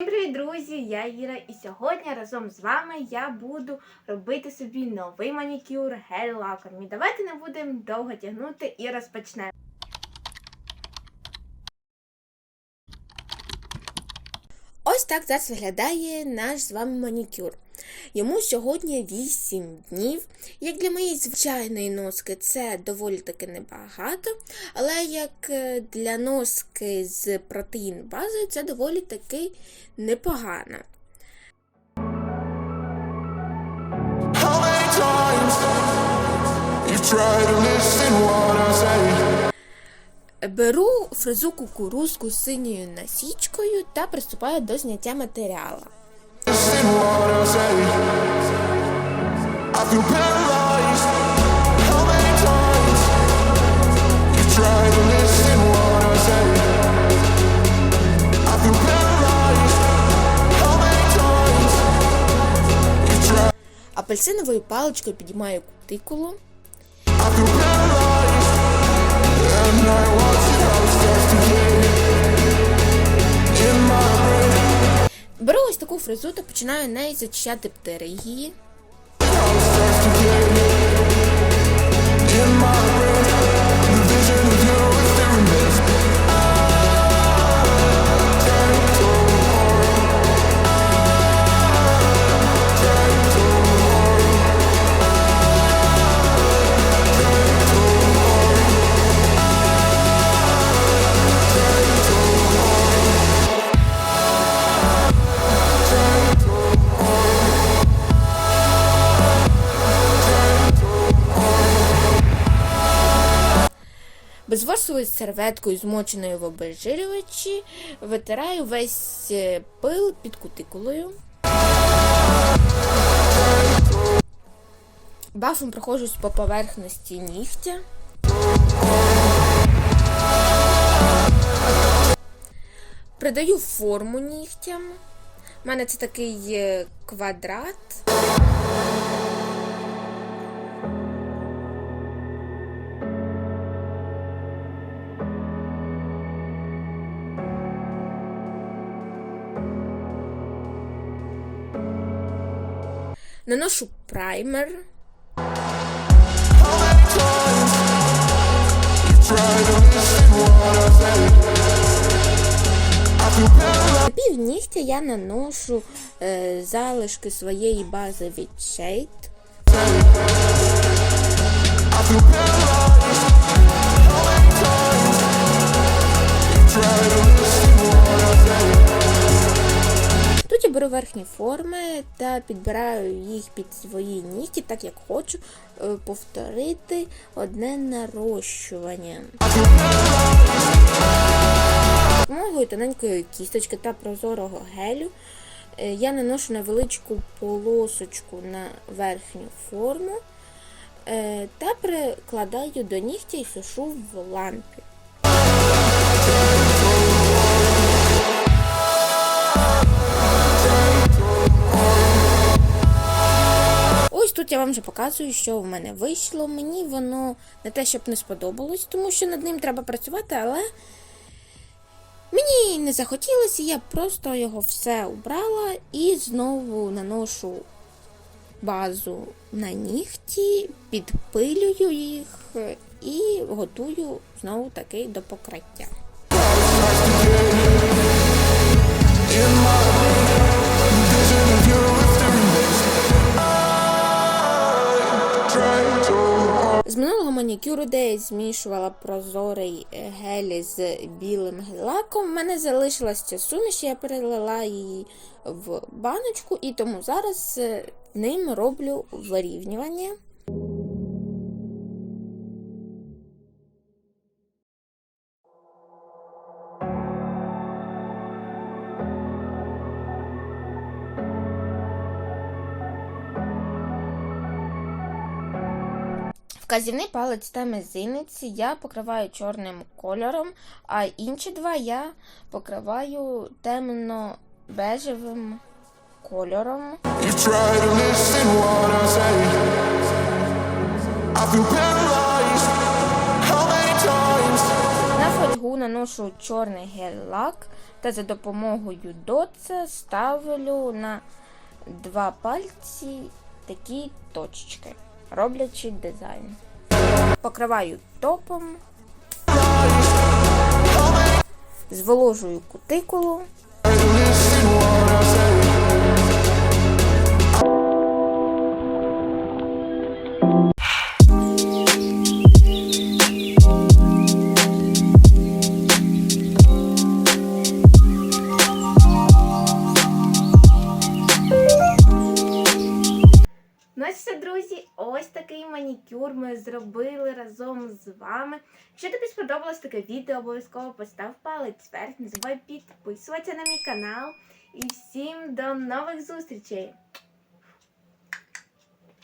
Всім привіт, друзі! Я Іра, і сьогодні разом з вами я буду робити собі новий манікюр гель-лаком. І давайте не будемо довго тягнути і розпочнемо. Ось так зараз виглядає наш з вами манікюр. Йому сьогодні 8 днів. Як для моєї звичайної носки, це доволі таки небагато, але як е, для носки з протеїн базою, це доволі таки непогано. Беру фрезу кукурузку з синьою насічкою та приступаю до зняття матеріалу. Апельсиновою паличкою підіймаю кутикулу. Беру ось таку фрезу та починаю нею зачищати птеригії. Безворсовою серветкою, змоченою в обезжирювачі, витираю весь е, пил під кутикулою. Бафом проходжусь по поверхності нігтя. Придаю форму нігтям. У мене це такий е, квадрат. Feel paralyzed. На пів я наношу е, залишки своєї бази від Shade. Беру верхні форми та підбираю їх під свої нігті, так як хочу е, повторити одне нарощування. Допомогою тоненької кісточки та прозорого гелю е, я наношу невеличку полосочку на верхню форму е, та прикладаю до нігтя і сушу в лампі. Тут я вам вже показую, що в мене вийшло. Мені воно не те, щоб не сподобалось, тому що над ним треба працювати, але мені не захотілося, я просто його все убрала і знову наношу базу на нігті, підпилюю їх і готую знову таки до покриття. In my манікюру, де змішувала прозорий гелі гель з білим гель-лаком, в мене залишилась ця суміш, я перелила її в баночку, і тому зараз е, ним роблю вирівнювання. Вказівний палець та мизинець я покриваю чорним кольором, а інші два я покриваю темно-бежевим кольором. На фольгу наношу чорний гель-лак та за допомогою доца ставлю на два пальці такі точечки, роблячи дизайн. Покриваю топом, зволожую кутикулу. Ну друзі, ось такий манікюр ми зробили разом з вами. Якщо тобі сподобалось таке відео, обов'язково постав палець вверх, не забувай підписуватися на мій канал. І всім до нових зустрічей!